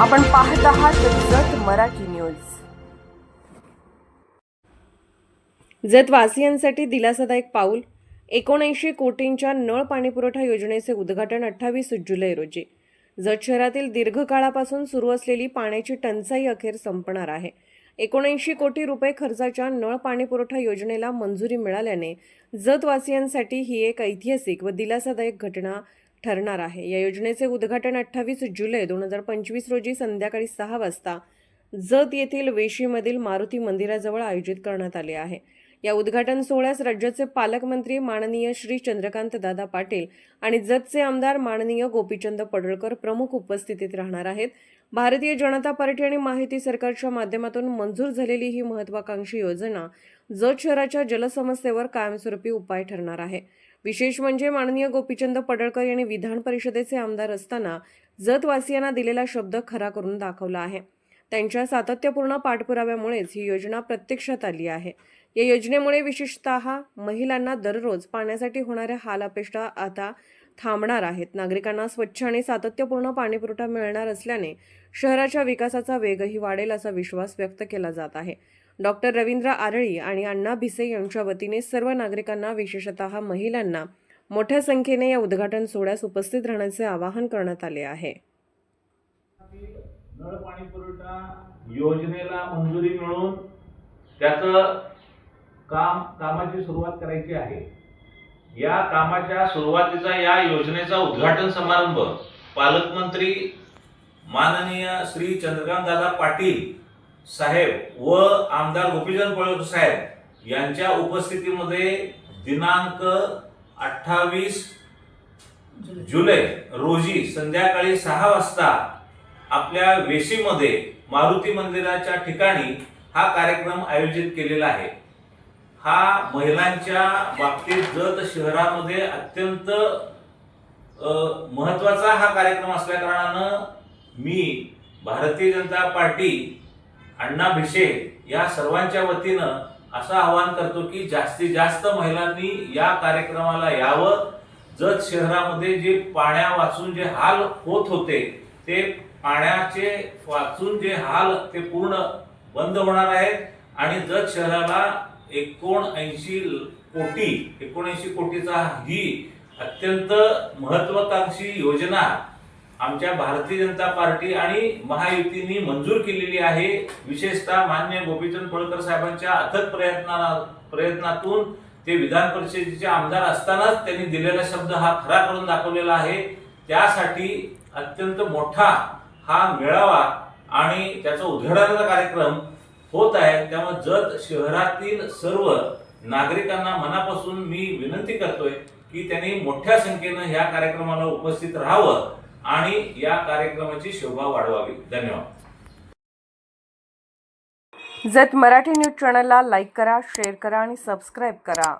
आपण पाहत आहात जत मराठी न्यूज. जतवासियांसाठी दिलासादायक पाऊल एकोणऐंशी कोटींच्या नळ पाणीपुरवठा योजनेचे उद्घाटन अठ्ठावीस जुलै रोजी. जत शहरातील दीर्घकाळापासून सुरू असलेली पाण्याची टंचाई अखेर संपणार आहे. एकोणऐंशी कोटी रुपये खर्चाच्या नळ पाणीपुरवठा योजनेला मंजुरी मिळाल्याने जतवासियांसाठी ही एक ऐतिहासिक व दिलासादायक घटना ठरणार आहे. या योजनेचे उद्घाटन अठ्ठावीस जुलै दोन हजार पंचवीस रोजी संध्याकाळी सहा वाजता जत येथील वेशीमधील मारुती मंदिराजवळ आयोजित करण्यात आले आहे. या उद्घाटन सोहळ्यास राज्याचे पालकमंत्री माननीय श्री चंद्रकांत दादा पाटील आणि जतचे आमदार माननीय गोपीचंद पडळकर प्रमुख उपस्थितीत राहणार आहेत. भारतीय जनता पार्टी आणि माहिती सरकारच्या माध्यमातून मंजूर झालेली ही महत्वाकांक्षी योजना जत शहराच्या जलसमस्येवर कायमस्वरूपी उपाय ठरणार आहे. विशेष म्हणजे माननीय गोपीचंद पडळकर यांनी विधान परिषदेचे आमदार असताना जतवासियांना दिलेला शब्द खरा करून दाखवला आहे. त्यांच्या सातत्यपूर्ण पाठपुराव्यामुळेच ही योजना प्रत्यक्षात आली आहे. या योजनेमुळे विशेषतः महिलांना दररोज पाण्यासाठी होणाऱ्या हालापेष्टा आता थांबणार आहेत. नागरिकांना स्वच्छ आणि सातत्यपूर्ण पाणीपुरवठा मिळणार असल्याने शहराच्या विकासाचा वेगही वाढेल असा विश्वास व्यक्त केला जात आहे. डॉक्टर रवींद्र आरळी आणि अण्णा भिसे यांच्या वतीने सर्व नागरिकांना विशेषत महिलांना मोठ्या संख्येने या उद्घाटन सोहळ्यास उपस्थित राहण्याचे आवाहन करण्यात आले आहे. नळ पाणी पुरवठा योजनेला मंजुरी मिळून त्याचं काम कामाची सुरुवात करायची आहे. या कामाच्या सुरुवातीचा या योजनेचा उद्घाटन समारंभ पालकमंत्री माननीय श्री चंद्रकांत दादा पाटील साहेब व आमदार गोपीचंद पळकर साहेब यांच्या उपस्थितीमध्ये दिनांक अठ्ठावीस जुलै रोजी संध्याकाळी सहा वाजता आपल्या वेशीमध्ये मारुती मंदिराच्या ठिकाणी हा कार्यक्रम आयोजित केलेला आहे. हा महिलांच्या बाबतीत जत शहरामध्ये अत्यंत महत्त्वाचा महत्त्वाचा हा कार्यक्रम असल्या कारणानं मी भारतीय जनता पार्टी अण्णा भिशे या सर्वांच्या वतीनं असं आवाहन करतो की जास्तीत जास्त महिलांनी या कार्यक्रमाला यावं. जत शहरामध्ये जे पाण्या वाचून जे हाल होत होते ते पाण्याचे वाचून जे हाल ते पूर्ण बंद होणार आहेत. आणि जत शहराला एकोणऐंशी कोटी एकोणऐंशी कोटीचा ही अत्यंत महत्वाकांक्षी योजना आमच्या भारतीय जनता पार्टी आणि महायुतीने मंजूर केलेली आहे. विशेषतः मान्य गोपीचंद पळकर साहेबांच्या अथक प्रयत्ना प्रयत्नातून ते विधान परिषदेचे आमदार असतानाच त्यांनी दिलेला शब्द हा खरा करून दाखवलेला आहे. त्यासाठी अत्यंत मोठा हा मेळावा आणि त्याचा उद्घाटनाचा कार्यक्रम होत आहे. त्यामुळे जत शहरातील सर्व नागरिकांना मनापासून मी विनंती करतोय की त्यांनी मोठ्या संख्येनं ह्या कार्यक्रमाला उपस्थित राहावं. आणि या कार्यक्रमाची शोभा वाढवावी. धन्यवाद. जत मराठी न्यूज चॅनलला लाईक करा शेअर करा आणि सबस्क्राईब करा.